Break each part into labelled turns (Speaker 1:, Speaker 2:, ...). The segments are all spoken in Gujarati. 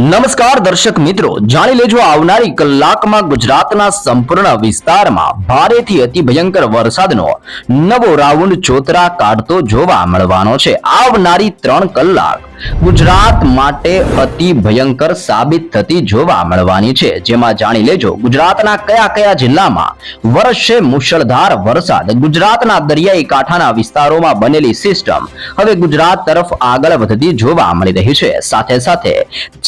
Speaker 1: નમસ્કાર દર્શક મિત્રો, જાણી લેજો આવનારી કલાકમાં ગુજરાતના સંપૂર્ણ વિસ્તારમાં ભારેથી અતિ ભયંકર વરસાદનો નવો રાઉન્ડ ચોતરા કાઢતો જોવા મળવાનો છે. આવનારી ત્રણ કલાક ગુજરાત માટે અતિ ભયંકર સાબિત થતી જોવા મળવાની છે. જેમાં જાણી લેજો, ગુજરાતના કયા કયા જિલ્લામાં વર્ષે મુશળધાર વરસાદ, ગુજરાતના દરિયાઈ કાંઠાના વિસ્તારોમાં બનેલી સિસ્ટમ હવે ગુજરાત તરફ આગળ વધતી જોવા મળી રહી છે. સાથે સાથે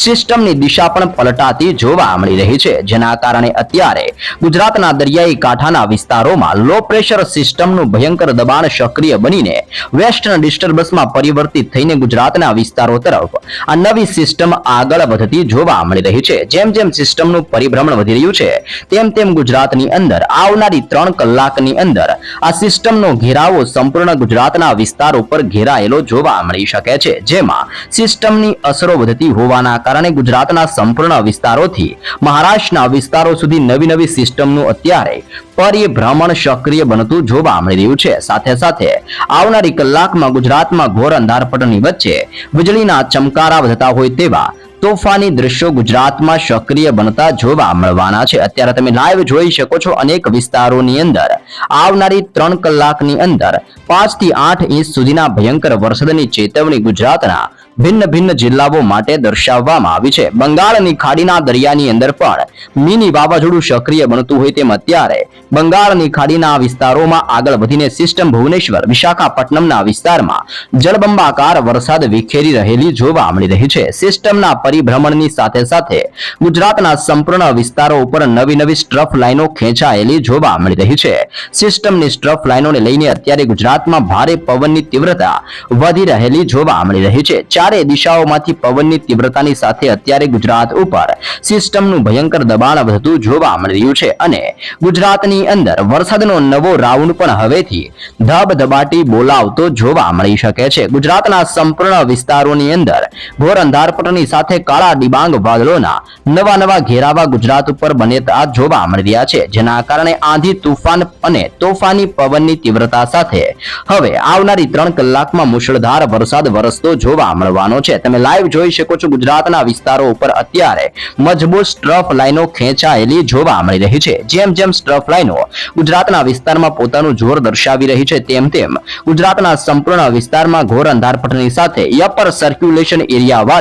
Speaker 1: સિસ્ટમની દિશા પણ પલટાતી જોવા મળી રહી છે. જેના કારણે અત્યારે ગુજરાતના દરિયાઈ કાંઠાના વિસ્તારોમાં લો પ્રેશર સિસ્ટમનું ભયંકર દબાણ સક્રિય બનીને વેસ્ટર્ન ડિસ્ટર્બન્સમાં પરિવર્તિત થઈને ગુજરાતના વિસ્તારો તરફ આ નવી સિસ્ટમ આગળ વધતી જોવા મળી રહી છે. જેમ જેમ સિસ્ટમનું પરિભ્રમણ વધી રહ્યું છે, તેમ તેમ ગુજરાતની અંદર આવનારી ત્રણ કલાકની અંદર આ સિસ્ટમનો ઘેરાવો સંપૂર્ણ ગુજરાતના વિસ્તાર ઉપર ઘેરાયેલો જોવા મળી શકે છે. જેમાં સિસ્ટમની અસરો વધતી હોવાના કારણે ગુજરાતના સંપૂર્ણ વિસ્તારોથી મહારાષ્ટ્રના વિસ્તારો સુધી નવી નવી સિસ્ટમનું અત્યારે પરિભ્રમણ સક્રિય બનતું જોવા મળી રહ્યું છે. સાથે સાથે આવનારી કલાકમાં ગુજરાતમાં ઘોર અંધારપટની વચ્ચે વીજળીના ચમકારા વધતા હોય તેવા તોફાની દ્રશ્યો ગુજરાતમાં સક્રિય બનતા જોવા મળવાના છે. અત્યારે તમે લાઈવ જોઈ શકો છો અનેક વિસ્તારોની અંદર. આવનારી ત્રણ કલાકની અંદર પાંચથી આઠ ઇંચ સુધીના ભયંકર વરસાદની ચેતવણી ગુજરાતના ભિન્ન ભિન્ન જિલ્લાઓ માટે દર્શાવવામાં આવી છે. બંગાળની ખાડીના દરિયાની અંદર પણ મિની વાવાઝોડું સક્રિય બનતું હોય તેમ અત્યારે બંગાળની ખાડીના વિસ્તારોમાં આગળ વધીને સિસ્ટમ ભુવનેશ્વર, વિશાખાપટ્ટનમના વિસ્તારમાં જળબંબાકાર વરસાદ વિખેરી રહેલી જોવા મળી રહી છે. સિસ્ટમના પરિભ્રમણની સાથે સાથે ગુજરાતના સંપૂર્ણ વિસ્તારો ઉપર નવી નવી સ્ટ્રફ લાઇનો ખેંચાયેલી જોવા મળી રહી છે. સિસ્ટમની સ્ટ્રફ લાઇનોને લઈને અત્યારે ગુજરાતમાં ભારે પવનની તીવ્રતા વધી રહેલી જોવા મળી રહી છે. ચારે દિશાઓમાંથી પવનની તીવ્રતાની સાથે અત્યારે ગુજરાત ઉપર સિસ્ટમનું ભયંકર દબાણ વધતું જોવા મળી રહ્યું છે અને ગુજરાતની અંદર વરસાદનો નવો રાઉન્ડ પણ હવેથી ધબધબાટી બોલાવતો જોવા મળી શકે છે. ગુજરાતના સંપૂર્ણ વિસ્તારોની અંદર ઘોર અંધારપટની સાથે કાળા ડિબાંગ વાદળોના નવા નવા ઘેરાવા ગુજરાત ઉપર બનેતા જોવા મળી રહ્યા છે. જેના કારણે આંધી તુફાન અને તોફાની પવનની તીવ્રતા સાથે હવે આવનારી ત્રણ કલાકમાં મુશળધાર વરસાદ વરસતો જોવા મળવાનો છે. તમે લાઈવ જોઈ શકો છો ગુજરાતના વિસ્તારો ઉપર અત્યારે મજબૂત સ્ટ્રફ લાઈનો ખેંચાયેલી જોવા મળી રહી છે. જેમ જેમ સ્ટ્રફ લાઈનો ગુજરાતના વિસ્તારમાં પોતાનું જોર દર્શાવી રહી છે, તેમ તેમ ગુજરાતના સંપૂર્ણ વિસ્તારમાં ઘોર અંધારપટની સાથે અપર સર્ક્યુલેશન એરિયા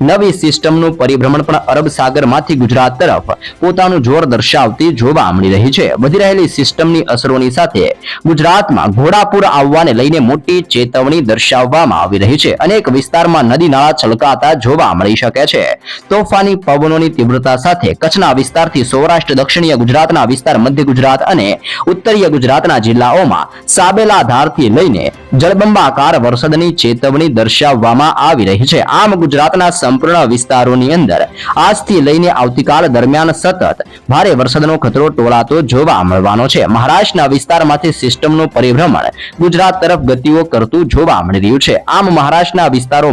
Speaker 1: નવી સિસ્ટમનું પરિભ્રમણ પણ અરબ સાગરમાંથી ગુજરાત તરફ પોતાનું જોર દર્શાવતી જોવા મળી રહી છે. વધી રહેલી સિસ્ટમની અસરોની સાથે ગુજરાતમાં ઘોડાપુર આવવાને લઈને મોટી ચેતવણી દર્શાવવામાં આવી રહી છે. અનેક વિસ્તારમાં નદી નાળા છલકાતા જોવા મળી શકે છે. તોફાની પવનોની તીવ્રતા સાથે કચ્છના વિસ્તારથી સૌરાષ્ટ્ર, દક્ષિણીય ગુજરાતના વિસ્તાર, મધ્ય ગુજરાત અને ઉત્તરીય ગુજરાતના જિલ્લાઓમાં સાબેલા ધારથી લઈને જળબંબાકાર વરસાદની ચેતવણી દર્શાવવામાં આવી રહી છે. આમ ગુજરાતના સંપૂર્ણ વિસ્તારોની અંદર આજથી લઈને આવતીકાલ દરમિયાન સતત ભારે વરસાદનો ખતરો ટોળાતો જોવા મળવાનો છે. મહારાષ્ટ્રના વિસ્તારમાંથી સિસ્ટમનું પરિભ્રમણ ગુજરાત તરફ ગતિઓ કરતું જોવા મળી રહ્યું છે. આમ મહારાષ્ટ્રના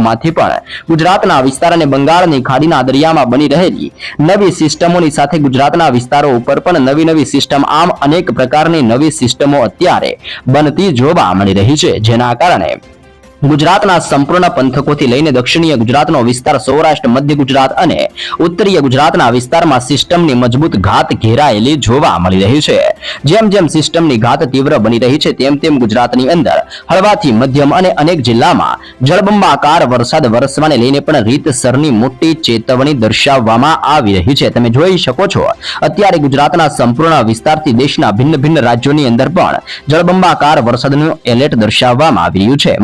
Speaker 1: વિસ્તારોમાંથી પણ ગુજરાતના વિસ્તાર અને બંગાળની ખાડીના દરિયામાં બની રહેલી નવી સિસ્ટમોની સાથે ગુજરાતના વિસ્તારો ઉપર પણ નવી નવી સિસ્ટમ આમ અનેક પ્રકારની નવી સિસ્ટમો અત્યારે બનતી જોવા મળી રહી છે. જેના કારણે ગુજરાતના સંપૂર્ણ પંથકોથી લઈને દક્ષિણીય ગુજરાતનો વિસ્તાર સૌરાષ્ટ્ર, મધ્ય ગુજરાત અને ઉત્તરીય ગુજરાતના વિસ્તારમાં સિસ્ટમની મજબૂત ઘાત ઘેરાયેલી જોવા મળી રહી છે. જેમ જેમ સિસ્ટમની ઘાત તીવ્ર બની રહી છે, તેમ તેમ ગુજરાતની અંદર હળવાથી મધ્યમ અને અનેક જિલ્લામાં જળબંબાકાર વરસાદ વરસવાને લઈને પણ રીતસરની મોટી ચેતવણી દર્શાવવામાં આવી રહી છે. તમે જોઈ શકો છો, અત્યારે ગુજરાતના સંપૂર્ણ વિસ્તારથી દેશના ભિન્ન ભિન્ન રાજ્યોની અંદર પણ જળબંબાકાર વરસાદનું એલર્ટ દર્શાવવામાં આવી રહ્યું છે.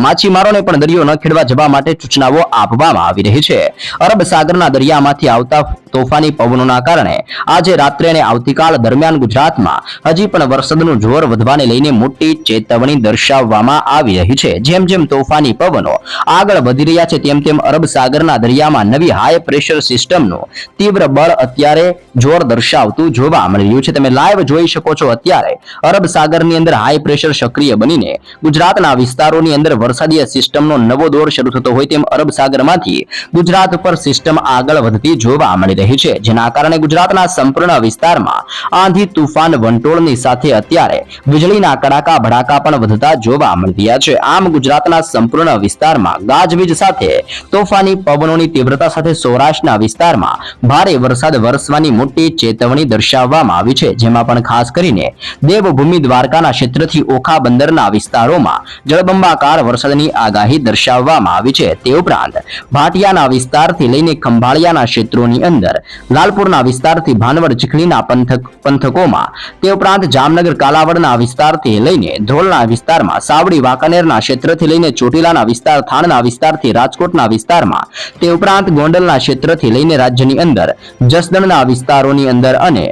Speaker 1: માછીમારોને પણ દરિયો ન ખેડવા જવા માટે સૂચનાઓ આપવામાં આવી રહી છે. અરબ સાગરના દરિયામાંથી આવતા તોફાની પવનોના કારણે આજે રાત્રે અને આવતીકાલ દરમિયાન ગુજરાતમાં હજી પણ વરસાદનું જોર વધવાને લઈને મોટી ચેતવણી દર્શાવવામાં આવી રહી છે. જેમ જેમ તોફાની પવનો આગળ વધી રહ્યા છે, તેમ તેમ અરબ સાગરના દરિયામાં નવી હાઈ પ્રેશર સિસ્ટમનું તીવ્ર બળ અત્યારે જોર દર્શાવતું જોવા મળી રહ્યું છે. તમે લાઈવ જોઈ શકો છો અત્યારે અરબ સાગરની અંદર હાઈ પ્રેશર સક્રિય બનીને ગુજરાતના વિસ્તારોની અંદર વરસાદીય સિસ્ટમનો નવો દોર શરૂ થતો હોય તેમ અરબ સાગરમાંથી ગુજરાત પર સિસ્ટમ આગળ વધતી જોવા મળી રહી છે. જેના કારણે ગુજરાતના સંપૂર્ણ વિસ્તારમાં આંધી તુફાન વંટોળની સાથે અત્યારે વીજળીના કડાકા ભડાકા પણ વધતા જોવા મળી રહ્યા છે. આમ ગુજરાતના સંપૂર્ણ વિસ્તારમાં ગાજવીજ સાથે તોફાની પવનોની તીવ્રતા સાથે સૌરાષ્ટ્રના વિસ્તારમાં ભારે વરસાદ વરસવાની મોટી ચેતવણી દર્શાવવામાં આવી છે. જેમાં પણ ખાસ કરીને દેવભૂમિ દ્વારકાના ક્ષેત્રથી ઓખા બંદરના વિસ્તારોમાં જળબંબાકાર વરસાદની આગાહી દર્શાવવામાં આવી છે તે ઉપરાંત ભાટિયાના વિસ્તારથી લઈને ખંભાળિયાના ક્ષેત્રોની અંદર, લાલપુરના વિસ્તારથી ભાનવડ ચીખલીના પંથક પંથકોમાં, તે ઉપરાંત જામનગર કાલાવડના વિસ્તારથી લઈને ધ્રોલના વિસ્તારમાં, સાવડી વાંકાનેરના ક્ષેત્રથી લઈને ચોટીલાના વિસ્તાર, થાણના વિસ્તારથી રાજકોટના વિસ્તારમાં, તે ઉપરાંત ગોંડલના ક્ષેત્રથી લઈને રાજ્યની અંદર, જસદણના વિસ્તારોની અંદર અને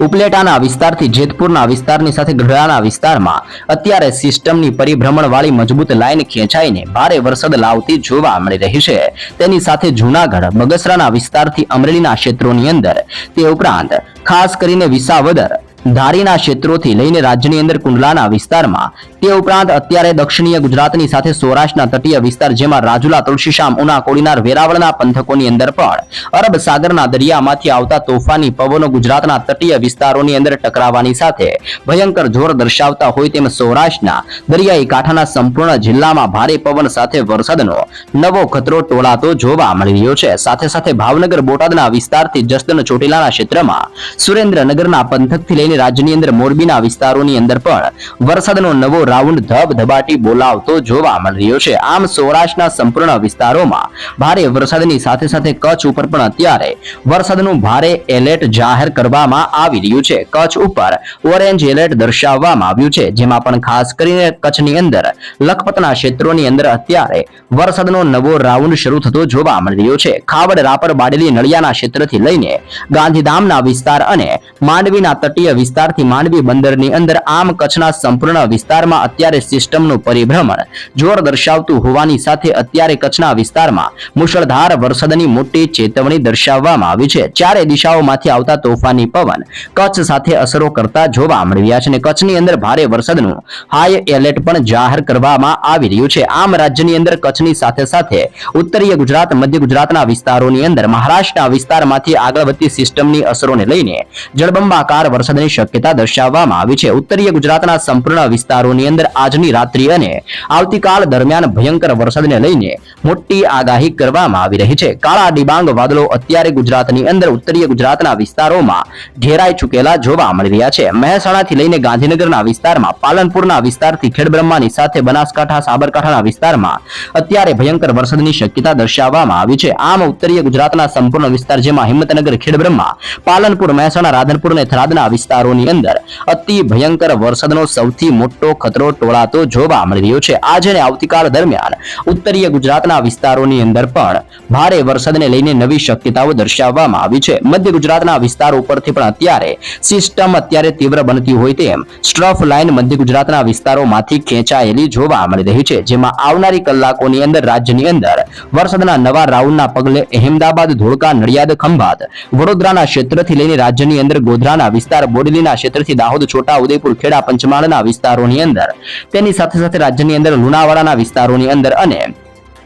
Speaker 1: ઉપલેટાના વિસ્તારથી જેતપુરના વિસ્તારની સાથે ગઢડાના વિસ્તારમાં અત્યારે સિસ્ટમની પરિભ્રમણવાળી મજબૂત લાઇન ખેંચાઈને ભારે વરસાદ લાવતી જોવા મળી રહી છે. તેની સાથે જૂનાગઢ, બગસરાના વિસ્તારથી અમરેલીના ક્ષેત્રોની અંદર તે ઉપરાંત ખાસ કરીને વિસાવદર, ધારીના ક્ષેત્રોથી લઈને રાજ્યની અંદર કુંડલાના વિસ્તારમાં તે ઉપરાંત અત્યારે દક્ષિણીય ગુજરાતની સાથે સૌરાષ્ટ્રના તટીય વિસ્તાર જેમાં રાજુલા, તુલસીશામ, ઉના કોડીનાર વેરાવળના પંથકોની અંદર પણ અરબ સાગરના દરિયામાંથી આવતા તોફાની પવનો ગુજરાતના તટીય વિસ્તારોની અંદર ટકરાવવાની સાથે ભયંકર જોર દર્શાવતા હોય તેમ સૌરાષ્ટ્રના દરિયાઈ કાંઠાના સંપૂર્ણ જિલ્લામાં ભારે પવન સાથે વરસાદનો નવો ખતરો ટોળાતો જોવા મળી રહ્યો છે. સાથે સાથે ભાવનગર, બોટાદના વિસ્તારથી જસદન ચોટીલાના ક્ષેત્રમાં સુરેન્દ્રનગરના પંથકથી લઈને રાજ્યની અંદર મોરબીના વિસ્તારોની અંદર પણ વરસાદનો નવો રાઉન્ડ ધબધબાટી બોલાવતો જોવા મળી રહ્યો છે. આમ સૌરાષ્ટ્રના સંપૂર્ણ વિસ્તારોમાં ભારે વરસાદની સાથે સાથે કચ્છ ઉપર પણ અત્યારે વરસાદનું ભારે એલર્ટ જાહેર કરવામાં આવી રહ્યું છે. કચ્છ ઉપર ઓરેન્જ એલર્ટ દર્શાવવામાં આવ્યું છે, જેમાં પણ ખાસ કરીને કચ્છની અંદર, લખપતના ક્ષેત્રોની અંદર અત્યારે વરસાદનો નવો રાઉન્ડ શરૂ થતો જોવા મળી રહ્યો છે. ખાવડ, રાપર, બાડેલી, નળિયાના ક્ષેત્રથી લઈને ગાંધીધામના વિસ્તાર અને માંડવીના તટીય વિસ્તારથી માંડવી બંદરની અંદર આમ કચ્છના સંપૂર્ણ વિસ્તારમાં અત્યારે સિસ્ટમનું પરિભ્રમણ જોર દર્શાવતું હોવાની સાથે અત્યારે કચ્છના વિસ્તારમાં મુશળધાર વરસાદની મોટી ચેતવણી દર્શાવવામાં આવી છે. ચારે દિશાઓમાંથી આવતા તોફાની પવન કચ્છ સાથે અસરો કરતા જોવા મળી રહ્યા છે અને કચ્છની અંદર ભારે વરસાદનું હાઈ એલર્ટ પણ જાહેર કરવામાં આવી રહ્યું છે. આમ રાજ્યની અંદર કચ્છની સાથે સાથે ઉત્તરીય ગુજરાત, મધ્ય ગુજરાતના વિસ્તારોની અંદર મહારાષ્ટ્રના વિસ્તારમાંથી આગળ વધતી સિસ્ટમની અસરોને લઈને જળબંબાકાર વરસાદની શક્યતા દર્શાવવામાં આવી છે. ઉત્તરીય ગુજરાતના સંપૂર્ણ વિસ્તારોની અંદર આજની રાત્રિ અને આવતીકાલ દરમિયાન ભયંકર વરસાદને લઈને મોટી આગાહી કરવામાં આવી રહી છે. કાળા ડિબાંગ વાદળો અત્યારે ગુજરાતની અંદર ઉત્તરીય ગુજરાતના વિસ્તારોમાં ઘેરાઈ ચૂકેલા જોવા મળી રહ્યા છે. મહેસાણાથી લઈને ગાંધીનગરના વિસ્તારમાં, પાલનપુરના વિસ્તારથી ખેડબ્રહ્માની સાથે બનાસકાંઠા, સાબરકાંઠાના વિસ્તારમાં અત્યારે ભયંકર વરસાદની શક્યતા દર્શાવવામાં આવી છે. આમ ઉત્તરીય ગુજરાતના સંપૂર્ણ વિસ્તાર જેમાં હિંમતનગર, ખેડબ્રહ્મા, પાલનપુર, મહેસાણા, રાધનપુર અને થરાદના વિસ્તારોની અંદર અતિ ભયંકર વરસાદનો સૌથી મોટો ખતરો ટોળાતો જોવા મળી રહ્યો છે. આજે અને આવતીકાલ દરમિયાન ઉત્તરીય ગુજરાતના વિસ્તારોની અંદર પણ ભારે વરસાદને લઈને નવી શક્યતાઓ દર્શાવવામાં આવી છે. મધ્ય ગુજરાતના વિસ્તારો ઉપરથી પણ અત્યારે સિસ્ટમ અત્યારે તીવ્ર બનતી હોય તેમ સ્ટ્રફ લાઇન મધ્ય ગુજરાતના વિસ્તારોમાંથી ખેંચાયેલી જોવા મળી રહી છે. જેમાં આવનારી કલાકોની અંદર રાજ્યની અંદર વરસાદના નવા રાઉન્ડના પગલે અહેમદાબાદ, ધોળકા, નડિયાદ, ખંભાત, વડોદરાના ક્ષેત્રથી લઈને રાજ્યની અંદર ગોધરાના વિસ્તાર, બોડેલીના ક્ષેત્રથી દાહોદ, છોટા ઉદેપુર, ખેડા, પંચમહાલના વિસ્તારોની અંદર તેની સાથે સાથે રાજ્યની અંદર લુણાવાડાના વિસ્તારોની અંદર અને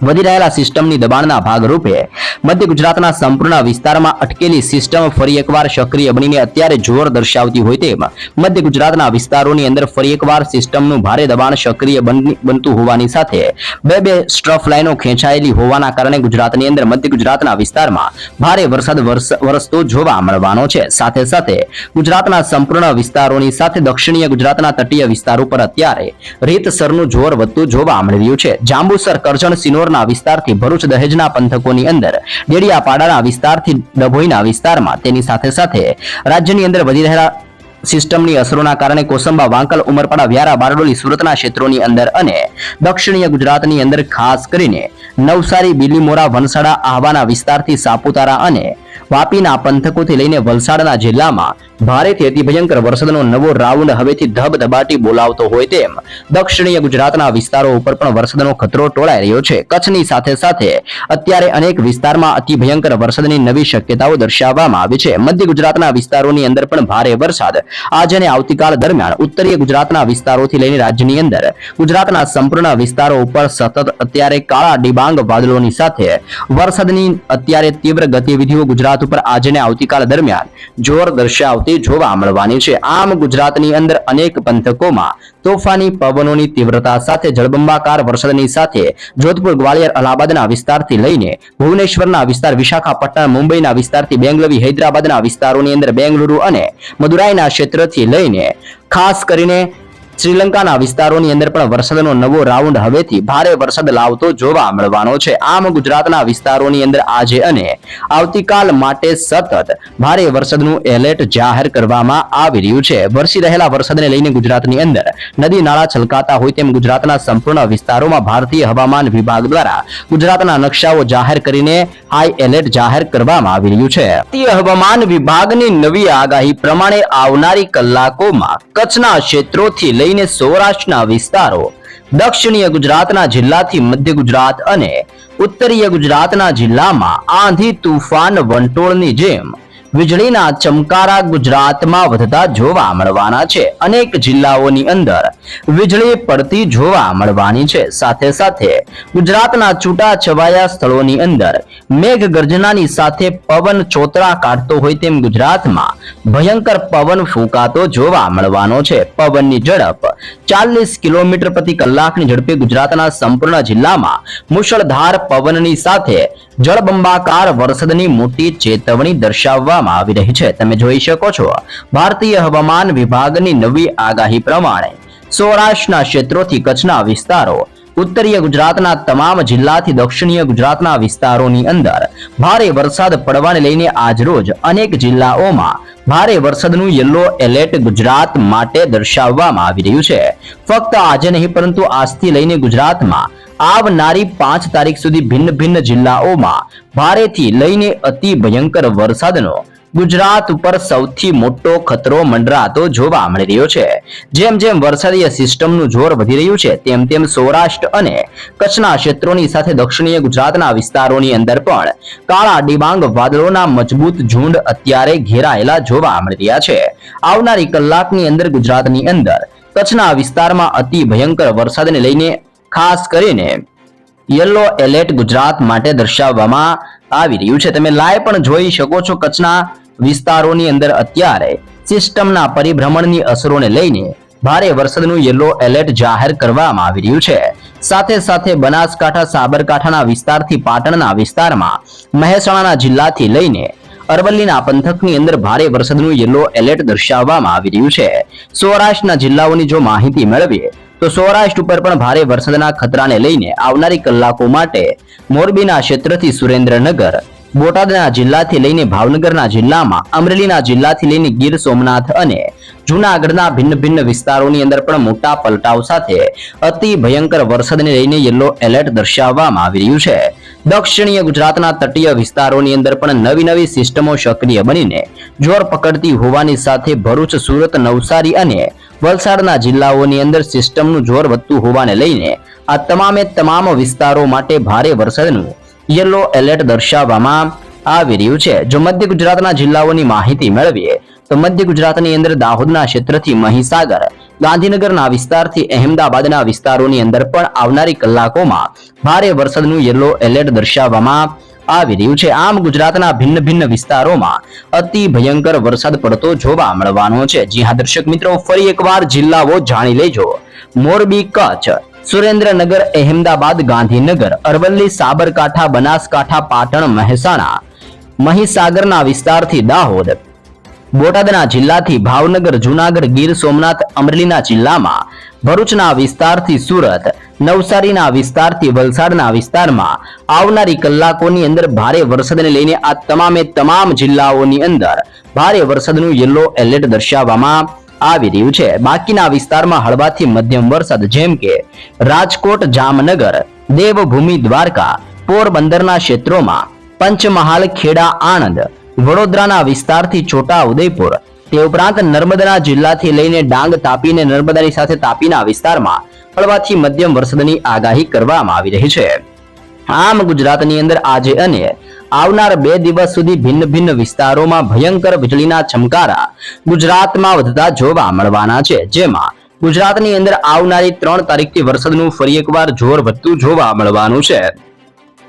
Speaker 1: વધી રહેલા સિસ્ટમની દબાણના ભાગરૂપે મધ્ય ગુજરાતના સંપૂર્ણ વિસ્તારમાં અટકેલી સિસ્ટમ ફરી એકવાર સક્રિય બનીને અત્યારે જોર દર્શાવતી હોય તેમ મધ્ય ગુજરાતના વિસ્તારોની અંદર ફરી એકવાર સિસ્ટમનું ભારે દબાણ સક્રિય બનતું હોવાની સાથે બે બે સ્ટ્રફ લાઇનો ખેંચાયેલી હોવાના કારણે ગુજરાતની અંદર મધ્ય ગુજરાતના વિસ્તારમાં ભારે વરસાદ વરસ- વરસતો જોવા મળવાનો છે. સાથે સાથે ગુજરાતના સંપૂર્ણ વિસ્તારોની સાથે દક્ષિણીય ગુજરાતના તટીય વિસ્તાર ઉપર અત્યારે રીતસરનું જોર વધતું જોવા મળી રહ્યું છે. જાંબુસર, કરજણ સિનોરના વિસ્તારથી ભરૂચ દહેજના પંથકોની અંદર, ડેડિયાપાડાના વિસ્તારથી ડભોઈના વિસ્તારમાં. તેની સાથે સાથે રાજ્યની અંદર વધી રહેલા સિસ્ટમની અસરોના કારણે કોસંબા વાંકલ ઉમરપાડા વ્યારા બારડોલી સુરતના ક્ષેત્રોની અંદર અને દક્ષિણીય ગુજરાતની અંદર ખાસ કરીને નવસારી, બિલીમોરા વનસાડા આહવાના વિસ્તારથી સાપુતારા અને વાપીના પંથકોથી લઈને વલસાડના જિલ્લામાં ભારેથી અતિ ભયંકર વરસાદનો નવો રાઉન્ડ હવેથી ધબધબાટી બોલાવતો હોય તેમ દક્ષિણીય ગુજરાતના વિસ્તારો ઉપર પણ વરસાદનો ખતરો ટોળાઈ રહ્યો છે. કચ્છની સાથે સાથે અત્યારે અનેક વિસ્તારમાં અતિ ભયંકર વરસાદની નવી શક્યતાઓ દર્શાવવામાં આવી છે. મધ્ય ગુજરાતના વિસ્તારોની અંદર પણ ભારે વરસાદ આજે અને આવતીકાલ દરમિયાન ઉત્તરીય ગુજરાતના વિસ્તારોથી લઈને રાજ્યની અંદર ગુજરાતના સંપૂર્ણ વિસ્તારો ઉપર સતત અત્યારે કાળા ડિબાંગ વાદળોની સાથે વરસાદની અત્યારે તીવ્ર ગતિવિધિઓ ગુજરાત ઉપર આજે અને આવતીકાલ દરમિયાન જોર દર્શાવતી જોવા મળવાની છે. આમ ગુજરાતની અંદર અનેક પંથકોમાં તોફાની પવનોની તીવ્રતા સાથે જળબંબાકાર વરસાદની સાથે જોધપુર, ગ્વાલિયર, અલ્હાબાદના વિસ્તારથી લઈને ભુવનેશ્વરના વિસ્તાર, વિશાખાપટ્ટનમ, મુંબઈના વિસ્તારથી બેંગલવી, હૈદરાબાદના વિસ્તારોની અંદર બેંગલુરુ અને મદુરાઈના ક્ષેત્રથી લઈને ખાસ કરીને શ્રીલંકાના વિસ્તારોની અંદર પણ વરસાદનો નવો રાઉન્ડ હવેથી ભારે વરસાદ લાવતો જોવા મળવાનો છે. આમ ગુજરાતના વિસ્તારોની અંદર આજે અને આવતીકાલ માટે સતત ભારે વરસાદનું એલર્ટ જાહેર કરવામાં આવી રહ્યું છે. વરસી રહેલા વરસાદને લઈને ગુજરાતની અંદર નદી, નાળા છલકાતા હોય તેમ ગુજરાતના સંપૂર્ણ વિસ્તારોમાં ભારતીય હવામાન વિભાગ દ્વારા ગુજરાતના નકશાઓ જાહેર કરીને હાઈ એલર્ટ જાહેર કરવામાં આવી રહ્યું છે. ભારતીય હવામાન વિભાગની નવી આગાહી પ્રમાણે આવનારી કલાકોમાં કચ્છના ક્ષેત્રોથી લઈને સૌરાષ્ટ્રના વિસ્તારો, દક્ષિણીય ગુજરાતના જિલ્લાથી મધ્ય ગુજરાત અને ઉત્તરીય ગુજરાતના જિલ્લામાં આંધી તુફાન વંટોળની જેમ વીજળીના ચમકારા ગુજરાતમાં વધતા જોવા મળવાના છે. અનેક જિલ્લાઓની અંદર વીજળી પડતી જોવા મળવાની છે. સાથે સાથે ગુજરાતના છૂટા છવાયા સ્થળોની અંદર મેઘ ગર્જનાની સાથે પવન ચોતરા કાઢતો હોય તેમ ગુજરાતમાં ભયંકર પવન ફૂંકાતો જોવા મળવાનો છે. પવનની ઝડપ ચાલીસ કિલોમીટર પ્રતિ કલાકની ઝડપે ગુજરાતના સંપૂર્ણ જિલ્લામાં મુશળધાર પવનની સાથે જળબંબાકાર વરસાદની મોટી ચેતવણી દર્શાવવામાં આવી રહી છે. તમે જોઈ શકો છો, ભારતીય હવામાન વિભાગની નવી આગાહી પ્રમાણે સૌરાષ્ટ્રના ક્ષેત્રોથી કચ્છના વિસ્તારો, ઉત્તરીય ગુજરાતના તમામ જિલ્લાથી દક્ષિણીય ગુજરાતના વિસ્તારોની અંદર ભારે વરસાદ પડવાને લઈને આજરોજ અનેક જિલ્લાઓમાં ભારે વરસાદનું યલો એલર્ટ ગુજરાત માટે દર્શાવવામાં આવી રહ્યું છે. ફક્ત આજે નહીં, પરંતુ આજથી લઈને ગુજરાતમાં આવનારી પાંચ તારીખ સુધી ભિન્ન ભિન્ન જિલ્લાઓમાં ભારેથી લઈને અતિ ભયંકર વરસાદનો ગુજરાત ઉપર સૌથી મોટો ખતરો મંડરાતો જોવા મળી રહ્યો છે. જેમ જેમ વરસાદીય સિસ્ટમનું જોર વધી રહ્યું છે, તેમ તેમ સૌરાષ્ટ્ર અને કચ્છના ક્ષેત્રોની સાથે દક્ષિણીય ગુજરાતના વિસ્તારોની અંદર પણ કાળા ડિબાંગ વાદળોના મજબૂત ઝુંડ અત્યારે ઘેરાયેલા જોવા મળી રહ્યા છે. આવનારી કલાકની અંદર ગુજરાતની અંદર કચ્છના વિસ્તારમાં અતિ ભયંકર વરસાદને લઈને ખાસ કરીને યલો એલર્ટ ગુજરાત માટે દર્શાવવામાં આવી રહ્યું છે. તમે લાઈવ પણ જોઈ શકો છો કચ્છના વિસ્તારોની અંદર અત્યારે સિસ્ટમના પરિભ્રમણની અસરોને લઈને ભારે વરસાદનું યલો એલર્ટ જાહેર કરવામાં આવી રહ્યું છે. સાથે સાથે બનાસકાંઠા, સાબરકાંઠાના વિસ્તારથી પાટણના વિસ્તારમાં મહેસાણાના જિલ્લાથી લઈને અરવલ્લીના પંથકની અંદર ભારે વરસાદનું યલો એલર્ટ દર્શાવવામાં આવી રહ્યું છે. સૌરાષ્ટ્રના જિલ્લાઓની જો માહિતી મેળવીએ તો સૌરાષ્ટ્ર ઉપર પણ ભારે વરસાદના ખતરાને લઈને આવનારી કલાકો માટે મોરબીના ક્ષેત્રથી સુરેન્દ્રનગર, બોટાદના જિલ્લાથી લઈને ભાવનગરના જિલ્લામાં, અમરેલીના જિલ્લાથી લઈને ગીર સોમનાથ અને જૂનાગઢના ભિન્ન ભિન્ન વિસ્તારોની અંદર પણ મોટા પલટાવ સાથે અતિ ભયંકર વરસાદને લઈને યલો એલર્ટ દર્શાવવામાં આવી રહ્યું છે. દક્ષિણીય ગુજરાતના તટીય વિસ્તારોની અંદર પણ નવી નવી સિસ્ટમો સક્રિય બનીને જોર પકડતી હોવાની સાથે ભરૂચ, સુરત, નવસારી અને વલસાડના જિલ્લાઓની અંદર સિસ્ટમનું જોર વધતું હોવાને લઈને આ તમામે તમામ વિસ્તારો માટે ભારે વરસાદનું યલો એલર્ટ દર્શાવવામાં આવી રહ્યું છે. જો મધ્ય ગુજરાતના જિલ્લાઓની માહિતી મેળવીએ, તો મધ્ય ગુજરાતની અંદર દાહોદના ક્ષેત્રથી મહીસાગર, ગાંધીનગરના વિસ્તારથી અહેમદાબાદના વિસ્તારોની અંદર પણ આવનારી કલાકોમાં ભારે વરસાદનું યલો એલર્ટ દર્શાવવામાં આવી રહ્યું છે. આમ ગુજરાતના ભિન્ન ભિન્ન વિસ્તારોમાં અતિ ભયંકર વરસાદ પડતો જોવા મળવાનો છે. જી હા, દર્શક મિત્રો, ફરી એકવાર જિલ્લાઓ જાણી લેજો. મોરબી, કચ્છ, સુરેન્દ્રનગર, અહેમદાબાદ, ગાંધીનગર, અરવલ્લી, સાબરકાંઠા, બનાસકાંઠા, પાટણ, મહેસાણા, મહીસાગરના વિસ્તારથી દાહોદ, બોટાદના જિલ્લાથી ભાવનગર, જુનાગઢ, ગીર સોમનાથ, અમરેલીના જિલ્લામાં ભરૂચના વિસ્તારથી સુરત નવસારીના વિસ્તારથી વલસાડના વિસ્તારમાં આવનારી કલાકોની અંદર ભારે વરસાદને લઈને આ તમામે તમામ જિલ્લાઓની અંદર ભારે વરસાદનું યલો એલર્ટ દર્શાવવામાં આવી રહ્યું છે. બાકીના વિસ્તારમાં હળવાથી મધ્યમ વરસાદ, જેમ કે રાજકોટ, જામનગર, દેવભૂમિ, દ્વારકા, પોરબંદરના ક્ષેત્રોમાં પંચમહાલ, ખેડા, આણંદ, વડોદરાના વિસ્તારથી છોટા ઉદયપુર તે ઉપરાંત નર્મદાના જિલ્લાથી લઈને ડાંગ તાપીને નર્મદાની સાથે તાપીના વિસ્તારમાં હળવાથી મધ્યમ વરસાદની આગાહી કરવામાં આવી રહી છે. આમ ગુજરાતની અંદર આજે અને આવનાર બે દિવસ સુધી ભિન્ન ભિન્ન વિસ્તારોમાં ભયંકર વીજળીના ચમકારા ગુજરાતમાં વધતા જોવા મળવાના છે. જેમાં ગુજરાતની અંદર આવનારી ત્રણ તારીખથી વરસાદનું ફરી એકવાર જોર વધતું જોવા મળવાનું છે.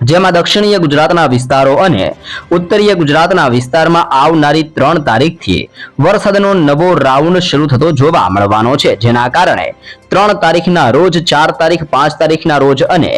Speaker 1: જેમાં દક્ષિણીય ગુજરાતના વિસ્તારો અને ઉત્તરીય ગુજરાતના વિસ્તારમાં આવનારી ત્રણ તારીખથી વરસાદનો નવો રાઉન્ડ શરૂ થતો જોવા મળવાનો છે, જેના કારણે ત્રણ તારીખના રોજ, ચાર તારીખ, પાંચ તારીખના રોજ અને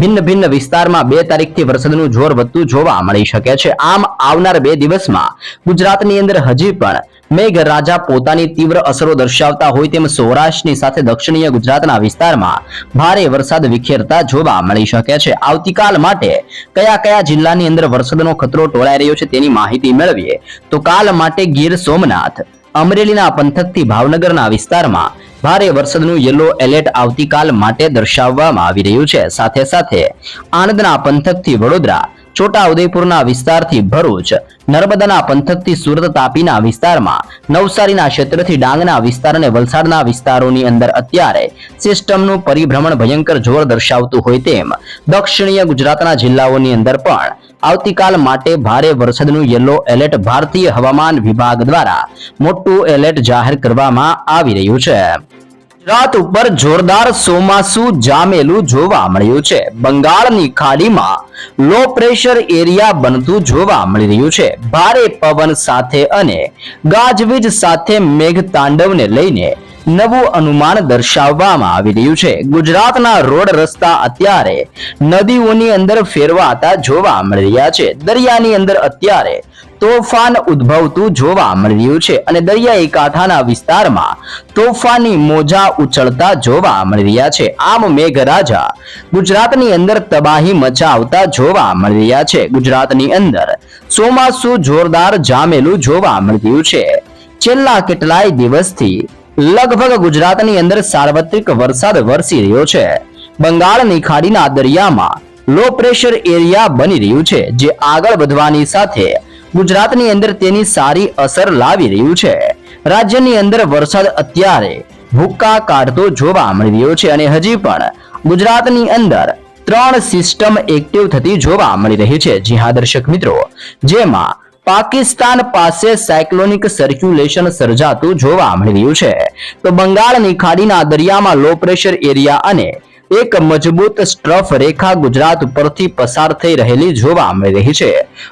Speaker 1: ભિન્ન ભિન્ન વિસ્તારમાં બે તારીખથી વરસાદનું જોર વધતું જોવા મળી શકે છે. આમ આવનાર બે દિવસમાં ગુજરાતની અંદર હજી પણ મેઘરાજા પોતાની તીવ્ર અસરો દર્શાવતા હોય તેમ સૌરાષ્ટ્રની સાથે દક્ષિણીય ગુજરાતના વિસ્તારમાં ભારે વરસાદ વિખેરતા જોવા મળી શકે છે. આવતીકાલ માટે કયા કયા જિલ્લાની અંદર વરસાદનો ખતરો ટોળાઈ રહ્યો છે તેની માહિતી મેળવીએ. તો કાલ માટે ગીર સોમનાથ, અમરેલીના પંથકથી ભાવનગરના વિસ્તારમાં ભારે વરસાદનું યલો એલર્ટ આવતીકાલ માટે દર્શાવવામાં આવી રહ્યું છે. સાથે સાથે આણંદના પંથકથી વડોદરા છોટા ઉદયપુરના વિસ્તારથી ભરૂચ, નર્મદાના પંથકથી સુરત તાપીના વિસ્તારમાં, નવસારીના ક્ષેત્રથી ડાંગના વિસ્તાર અને વલસાડના વિસ્તારોની અંદર અત્યારે સિસ્ટમનું પરિભ્રમણ ભયંકર જોર દર્શાવતું હોય તેમ દક્ષિણીય ગુજરાતના જિલ્લાઓની અંદર પણ આવતીકાલ માટે ભારે વરસાદનું યલો એલર્ટ ભારતીય હવામાન વિભાગ દ્વારા મોટું એલર્ટ જાહેર કરવામાં આવી રહ્યું છે. ગુજરાત ઉપર જોરદાર ચોમાસું જામેલું જોવા મળ્યું છે. બંગાળની ખાડીમાં લો પ્રેશર એરિયા બનતું જોવા મળી રહ્યું છે. ભારે પવન સાથે અને ગાજવીજ સાથે મેઘ તાંડવને લઈને નવું અનુમાન દર્શાવવામાં આવી રહ્યું છે. ગુજરાતના રોડ રસ્તા અત્યારે નદીઓની અંદર ફેરવાતા જોવા મળી રહ્યા છે. દરિયાની અંદર અત્યારે તોફાન ઉદ્ભવતું જોવા મળી રહ્યું છે અને દરિયાઈ કાંઠાના વિસ્તારમાં તોફાની મોજા ઉછળતા જોવા મળી રહ્યા છે. આમ મેઘરાજા ગુજરાતની અંદર તબાહી મચાવતા જોવા મળી રહ્યા છે. ગુજરાતની અંદર ચોમાસું જોરદાર જામેલું જોવા મળી રહ્યું છે. છેલ્લા કેટલાય દિવસથી લગભગ ગુજરાતની અંદર સાર્વત્રિક વરસાદ વરસી રહ્યો છે. બંગાળની ખાડીના દરિયામાં લો પ્રેશર એરિયા બની રહ્યું છે, જે આગળ વધવાની સાથે ગુજરાતની અંદર તેની સારી અસર લાવી રહ્યું છે. રાજ્યની અંદર વરસાદ અત્યારે ભૂક્કા કાઢતો જોવા મળી રહ્યો છે અને હજી પણ ગુજરાતની અંદર ત્રણ સિસ્ટમ એક્ટિવ થતી જોવા મળી રહી છે. જી હા, દર્શક મિત્રો, જેમાં પાકિસ્તાન પાસે સાયક્લોનિક સર્ક્યુલેશન સર્જાતું જોવા મળી રહ્યું છે. તો બંગાળની ખાડીના દરિયામાં લો પ્રેશર એરિયા અને એક મજબૂત સ્ટ્રફ રેખા ગુજરાત પરથી પસાર થઈ રહેલી જોવા મળી રહી છે.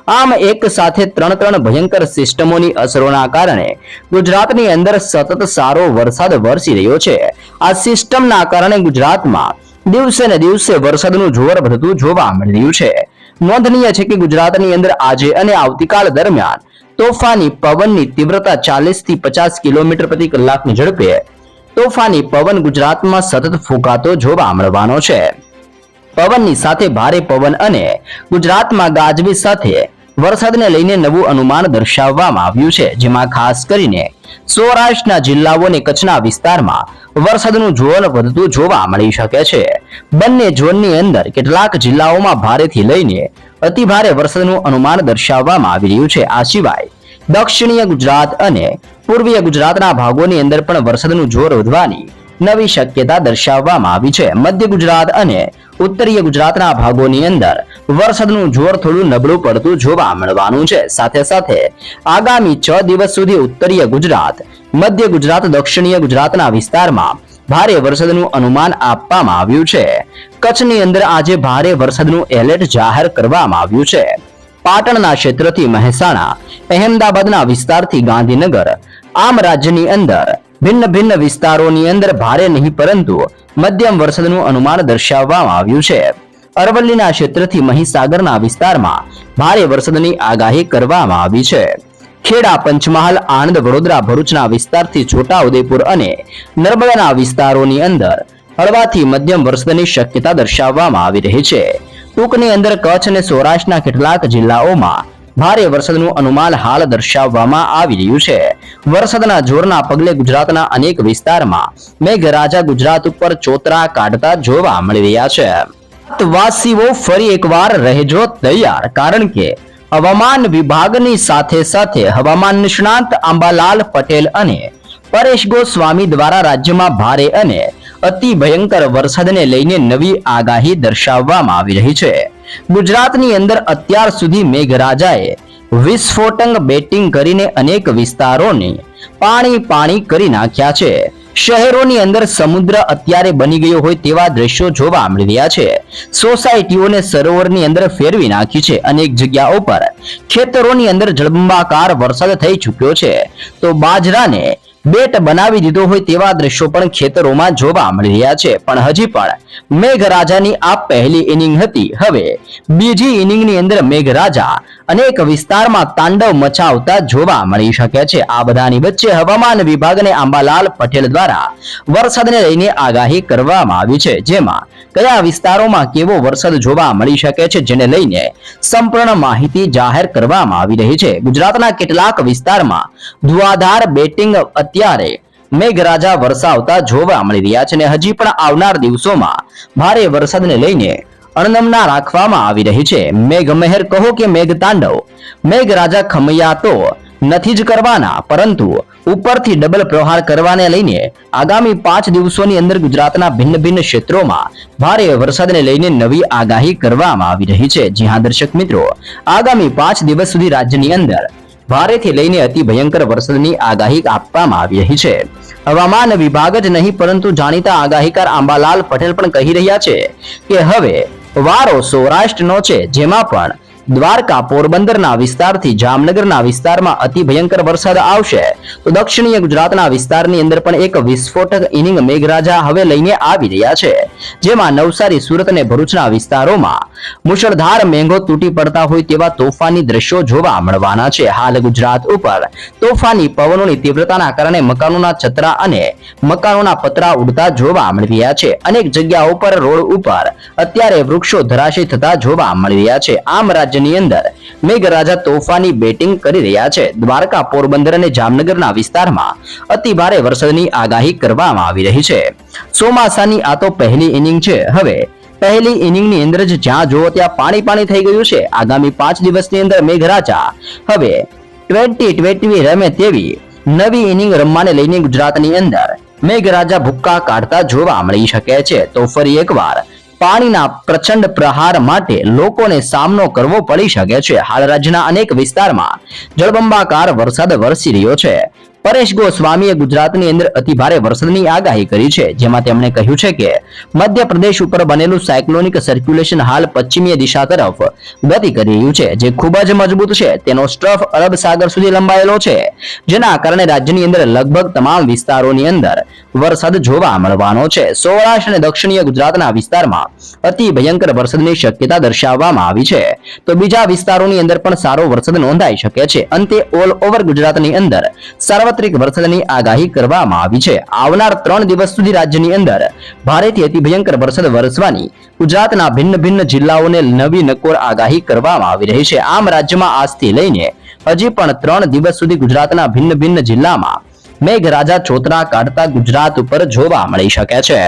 Speaker 1: આમ એક સાથે ત્રણ ત્રણ ભયંકર સિસ્ટમોની અસરોના કારણે ગુજરાતની અંદર સતત સારો વરસાદ વરસી રહ્યો છે. આ સિસ્ટમના કારણે ગુજરાતમાં દિવસે ને દિવસે વરસાદનું જોર વધતું જોવા મળી રહ્યું છે. નોંધનીય છે કે ગુજરાતની અંદર આજે અને આવતીકાલ દરમિયાન તોફાની પવનની તીવ્રતા ચાલીસથી પચાસ કિલોમીટર પ્રતિ કલાકની ઝડપે તોફાની પવન ગુજરાતમાં સતત ફૂંકાતો જોવા મળવાનો છે. પવનની સાથે ભારે પવન અને ગુજરાતમાં ગાજવીજ સાથે વરસાદને લઈને નવું અનુમાન દર્શાવવામાં આવ્યું છે, જેમાં ખાસ કરીને સૌરાષ્ટ્રના જિલ્લાઓ અને કચ્છના વિસ્તારમાં વરસાદનું જોર વધતું જોવા મળી શકે છે. બંને ઝોનની અંદર કેટલાક જિલ્લાઓમાં ભારેથી લઈને અતિભારે વરસાદનું અનુમાન દર્શાવવામાં આવી રહ્યું છે. આ સિવાય દક્ષિણીય ગુજરાત અને પૂર્વીય ગુજરાતના ભાગોની અંદર પણ વરસાદનું જોર વધવાની નવી શક્યતા દર્શાવવામાં આવી છે. મધ્ય ગુજરાત અને ઉત્તરીય ગુજરાતના ભાગોની અંદર વરસાદનું જોર થોડું નબળું પડતું જોવા મળવાનું છે. સાથે સાથે આગામી છ દિવસ સુધી ઉત્તરીય ગુજરાત, મધ્ય ગુજરાત, દક્ષિણીય ગુજરાતના વિસ્તારમાં ભારે વરસાદનું અનુમાન આપવામાં આવ્યું છે. કચ્છની અંદર આજે ભારે વરસાદનું એલર્ટ જાહેર કરવામાં આવ્યું છે. પાટણના ક્ષેત્રથી મહેસાણા, અહેમદાબાદના વિસ્તારથી ગાંધીનગર, આમ રાજ્યની અંદર ભિન્ન ભિન્ન વિસ્તારોની અંદર ભારે નહીં, પરંતુ મધ્યમ વરસાદનું અનુમાન દર્શાવવામાં આવ્યું છે. અરવલ્લીના ક્ષેત્રથી મહીસાગરના વિસ્તારમાં ભારે વરસાદની આગાહી કરવામાં આવી છે. ખેડા, પંચમહાલ, આણંદ, વડોદરા, ભરૂચના વિસ્તારથી છોટા ઉદેપુર અને નર્મદાના વિસ્તારોની અંદર હળવાથી મધ્યમ વરસાદની શક્યતા દર્શાવવામાં આવી રહી છે. ટૂંકની અંદર કચ્છ અને સૌરાષ્ટ્રના કેટલાક જિલ્લાઓમાં ભારે વરસાદનું અનુમાન હાલ દર્શાવવામાં આવી રહ્યું છે. વરસાદના જોરના પગલે ગુજરાતના અનેક વિસ્તારમાં મેઘરાજા ગુજરાત ઉપર ચોતરા કાઢતા જોવા મળી રહ્યા છે. વાસીઓ ફરી એકવાર રહેજો તૈયાર, કારણ કે હવામાન વિભાગની સાથે સાથે હવામાન નિષ્ણાંત આંબાલાલ પટેલ અને પરેશ ગોસ્વામી દ્વારા રાજ્યમાં ભારે અને અતિ ભયંકર વરસાદને લઈને નવી આગાહી દર્શાવવામાં આવી રહી છે. ગુજરાતની અંદર અત્યાર સુધી મેઘરાજાએ વિસ્ફોટંગ બેટિંગ કરીને અનેક વિસ્તારોને પાણી પાણી કરી નાખ્યા છે. શહેરોની અંદર સમુદ્ર અત્યારે બની ગયો હોય તેવા દ્રશ્યો જોવા મળી રહ્યા છે. સોસાયટીઓને સરોવરની અંદર ફેરવી નાખી છે. અનેક જગ્યાઓ પર ખેતરોની અંદર જળબંબાકાર વરસાદ થઈ ચૂક્યો છે. તો બાજરાને બેટ બનાવી દીધો હોય તેવા દ્રશ્યો પણ ખેતરોમાં જોવા મળી રહ્યા છે. પણ હજી પણ મેઘરાજાની આ પહેલી ઇનિંગ હતી. હવે બીજી ઇનિંગની અંદર મેઘરાજા અનેક વિસ્તારમાં તાંડવ મચાવતા જોવા મળી શકે છે. આ બધાની વચ્ચે હવામાન વિભાગને આંબાલાલ પટેલ દ્વારા વરસાદને લઈને આગાહી કરવામાં આવી છે. જેમાં કયા વિસ્તારોમાં કેવો વરસાદ જોવા મળી શકે છે જેને લઈને સંપૂર્ણ માહિતી જાહેર કરવામાં આવી રહી છે. ગુજરાતના કેટલાક વિસ્તારમાં ધુઆધાર બેટિંગ મેઘરાજા વરસાવતા જોવા મળી રહ્યા છે અને હજી પણ આવનાર દિવસોમાં ભારે વરસાદને લઈને અણનમના રાખવામાં આવી રહી છે. મેઘમહેર કહો કે મેઘતાંડવ, મેઘરાજા ખમૈયા તો નથી જ કરવાના, પરંતુ ઉપરથી ડબલ પ્રહાર કરવાને લઈને આગામી પાંચ દિવસોની અંદર ગુજરાતના ભિન્ન ભિન્ન ક્ષેત્રોમાં ભારે વરસાદને લઈને નવી આગાહી કરવામાં આવી રહી છે. જી હા, દર્શક મિત્રો, આગામી પાંચ દિવસ સુધી રાજ્યની અંદર ભારેથી લઈને અતિ ભયંકર વરસાદની આગાહી આપવામાં આવી રહી છે. હવામાન વિભાગ જ નહીં, પરંતુ જાણીતા આગાહીકાર આંબાલાલ પટેલ પણ કહી રહ્યા છે કે હવે વારો સૌરાષ્ટ્રનો છે, જેમાં પણ દ્વારકા પોરબંદરના વિસ્તારથી જામનગરના વિસ્તારમાં અતિ ભયંકર વરસાદ આવશે. તો દક્ષિણીય ગુજરાતના વિસ્તારની અંદર પણ એક વિસ્ફોટક ઇનિંગ મેઘરાજા હવે લઈને આવી રહ્યા છે. જેમાં નવસારી, સુરત અને ભરૂચના વિસ્તારોમાં મુશળધાર મેંગો તૂટી પડતા હોય તેવા તોફાની દ્રશ્યો જોવા મળવાના છે. હાલ ગુજરાત ઉપર તોફાની પવનોની તીવ્રતાના કારણે મકાનોના છતરા અને મકાનોના પતરા ઉડતા જોવા મળી રહ્યા છે. અનેક જગ્યાઓ પર રોડ ઉપર અત્યારે વૃક્ષો ધરાશય થતા જોવા મળી રહ્યા છે. આમ રાજ્યની અંદર મેઘરાજા તોફાની બેટિંગ કરી રહ્યા છે. દ્વારકા, પોરબંદર અને જામનગરના વિસ્તારમાં અતિ ભારે વરસાદની આગાહી કરવામાં આવી રહી છે. ચોમાસાની આ તો પહેલી ઇનિંગ છે. હવે પહેલી ઇનિંગની અંદર જ જ્યાં જુઓ ત્યાં પાણી પાણી થઈ ગયું છે. આગામી પાંચ દિવસની અંદર મેઘરાજા હવે ટ્વેન્ટી ટ્વેન્ટી રમે તેવી નવી ઇનિંગ રમવાને લઈને ગુજરાતની અંદર મેઘરાજા ભૂક્કા કાઢતા જોવા મળી શકે છે. તો ફરી એકવાર પાણીના પ્રચંડ પ્રહાર માટે લોકોને સામનો કરવો પડી શકે છે. હાલ રાજ્યના અનેક વિસ્તારમાં જળબંબાકાર વરસાદ વરસી રહ્યો છે. પરેશ ગોસ્વામીએ ગુજરાતની અંદર અતિ ભારે વરસાદની આગાહી કરી છે, જેમાં તેમણે કહ્યું છે કે મધ્યપ્રદેશ ઉપર બનેલું સાયક્લોનિક સર્ક્યુલેશન હાલ પશ્ચિમીય દિશા તરફ ગતિ કરી રહ્યું છે, જે ખૂબ જ મજબૂત છે. તેનો સ્ટ્રફ અરબ સાગર સુધી લંબાયેલો છે, જેના કારણે રાજ્યની અંદર લગભગ તમામ વિસ્તારોની અંદર વરસાદ જોવા મળવાનો છે. સૌરાષ્ટ્ર અને દક્ષિણીય ગુજરાતના વિસ્તારમાં અતિ ભયંકર વરસાદની શક્યતા દર્શાવવામાં આવી છે. તો બીજા વિસ્તારોની અંદર પણ સારો વરસાદ નોંધાઈ શકે છે. અંતે ઓલ ઓવર ગુજરાતની અંદર સાર્વત્રિક વરસાદની આગાહી કરવામાં આવી છે. આવનાર ત્રણ દિવસ સુધી રાજ્યની અંદર ભારેથી અતિ ભયંકર વરસાદ વરસવાની ગુજરાતના ભિન્ન ભિન્ન જિલ્લાઓને નવી નકોર આગાહી કરવામાં આવી રહી છે. આમ રાજ્યમાં આજથી લઈને હજી પણ ત્રણ દિવસ સુધી ગુજરાતના ભિન્ન ભિન્ન જિલ્લામાં મેઘરાજા ચોતરા કાઢતા ગુજરાત ઉપર જોવા મળી શકે છે.